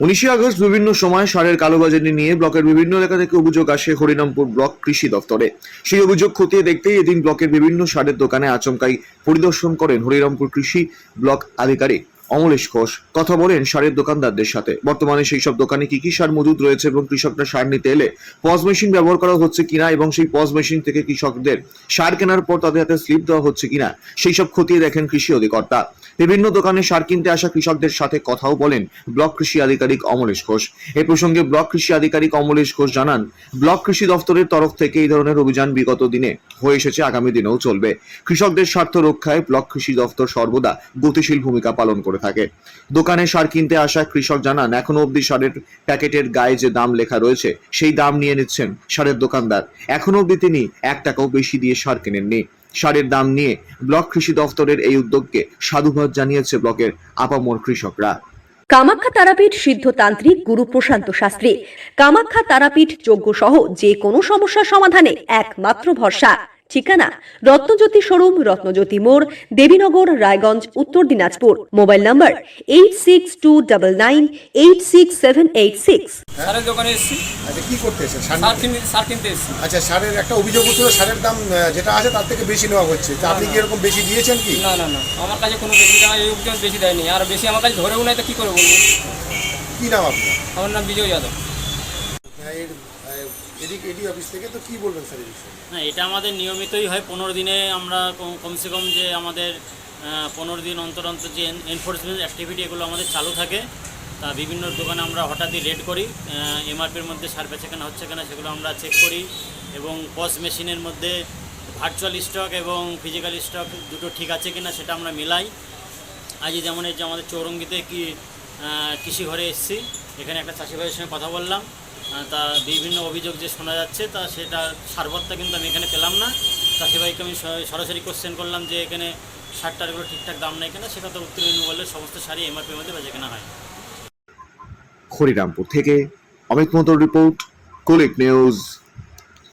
উনিশে আগস্ট বিভিন্ন সময় সারের কালোবাজারি নিয়ে ব্লকের বিভিন্ন এলাকা থেকে অভিযোগ আসে হরিনামপুর ব্লক কৃষি দপ্তরে। সেই অভিযোগ খতিয়ে দেখতেই এদিন ব্লকের বিভিন্ন সারের দোকানে আচমকাই পরিদর্শন করেন হরিরামপুর কৃষি ব্লক আধিকারিক। অমলেশ ঘোষ, কথা বলেন সারের দোকানদারদের সাথে। বর্তমানে সেই সব দোকানে কি কি সার মজুদ রয়েছে এবং কৃষকরা সার নিতে এলে পজ মেশিন ব্যবহার করা হচ্ছে কিনা এবং সেই পজ মেশিন থেকে কৃষকদের সার কেনার পর তাদের হাতে স্লিপ দেওয়া হচ্ছে কিনা, সেই সব খতিয়ে দেখেন কৃষি অধিকর্তা। বিভিন্ন দোকানে সার কিনতে আসা কৃষকদের সাথে কথাও বলেন ব্লক কৃষি আধিকারিক অমলেশ ঘোষ। এ প্রসঙ্গে ব্লক কৃষি আধিকারিক অমলেশ ঘোষ জানান, ব্লক কৃষি দফতরের তরফ থেকে এই ধরনের অভিযান বিগত দিনে হয়ে এসেছে, আগামী দিনেও চলবে। কৃষকদের স্বার্থ রক্ষায় ব্লক কৃষি দফতর সর্বদা গতিশীল ভূমিকা পালন করে থাকে। দোকানে সার কিনতে আসা কৃষক জানান, এখনও অবধি সারের প্যাকেটের গায়ে যে দাম লেখা রয়েছে, সেই দাম নিয়ে নিচ্ছেন সারের দোকানদার। এখনও অবধি তিনি এক টাকাও বেশি দিয়ে সার কেনেননি। সারের দাম নিয়ে ব্লক কৃষি দফতরের এই উদ্যোগকে সাধুবাদ জানিয়েছে ব্লকের আপামর কৃষকরা। কামাখ্যা তারাপীঠ সিদ্ধতান্ত্রিক গুরু প্রশান্ত শাস্ত্রী। কামাখ্যা তারাপীঠ যোগ্য সহ যে কোনো সমস্যার সমাধানে একমাত্র ভরসা। ঠিকানা রত্নজ্যোতি শোরুম রত্নজ্যোতি মোড় Debinagar Raiganj Uttar Dinajpur. Mobile number eight six two double nine eight six seven eight six সারের দোকানে এসেছি। আচ্ছা কি করতে এসেছেন? সার কিনতে সার কিনতে এসেছি। আচ্ছা সারের একটা অভিযোগ উঠছিল সারের দাম যেটা আছে তার থেকে বেশি নেওয়া হচ্ছে। তা আপনি কি এরকম বেশি দিয়েছেন কি? না না না আমার কাছে কোনো বেশি টাকা এই অবধি বেশি দেয়নি। আর বেশি আমার কাছে ধরেও নাই তো কী করে বলব? কি নাম আপনার? আমার নাম বিজয় যাদব। এদিক এডি অফিস থেকে, তো কি বলবেন স্যার এই না, এটা আমাদের নিয়মিতই হয়। পনেরো দিনে আমরা কমসে কম যে আমাদের পনেরো দিন অন্তর অন্তর যে এনফোর্সমেন্ট অ্যাক্টিভিটি এগুলো আমাদের চালু থাকে, তা বিভিন্ন দোকানে আমরা হঠাৎই রেড করি। এমআরপির মধ্যে সার বেচা কেনা হচ্ছে কিনা সেগুলো আমরা চেক করি এবং পস মেশিনের মধ্যে ভার্চুয়াল স্টক এবং ফিজিক্যাল স্টক দুটো ঠিক আছে কিনা সেটা আমরা মিলাই। আজই যেমন এই যে আমাদের চৌরঙ্গিতে কি কৃষি ঘরে এসেছি, এখানে একটা চাষি সঙ্গে কথা বললাম। তা বিভিন্ন অভিযোগ যে শোনা যাচ্ছে, তা সেটা সারবত্তা কিন্তু আমি এখানে পেলাম না। চাষি ভাইকে আমি সরাসরি কোশ্চেন করলাম যে এখানে সার টারগুলো ঠিকঠাক দাম নেই কেনা সেটা তো উত্তর উনি বললে সমস্ত শাড়ি এমআরপির মধ্যে বেচে কেনা হয়। হরিরামপুর থেকে অমিত মন্ত্র রিপোর্ট কোলিক নিউজ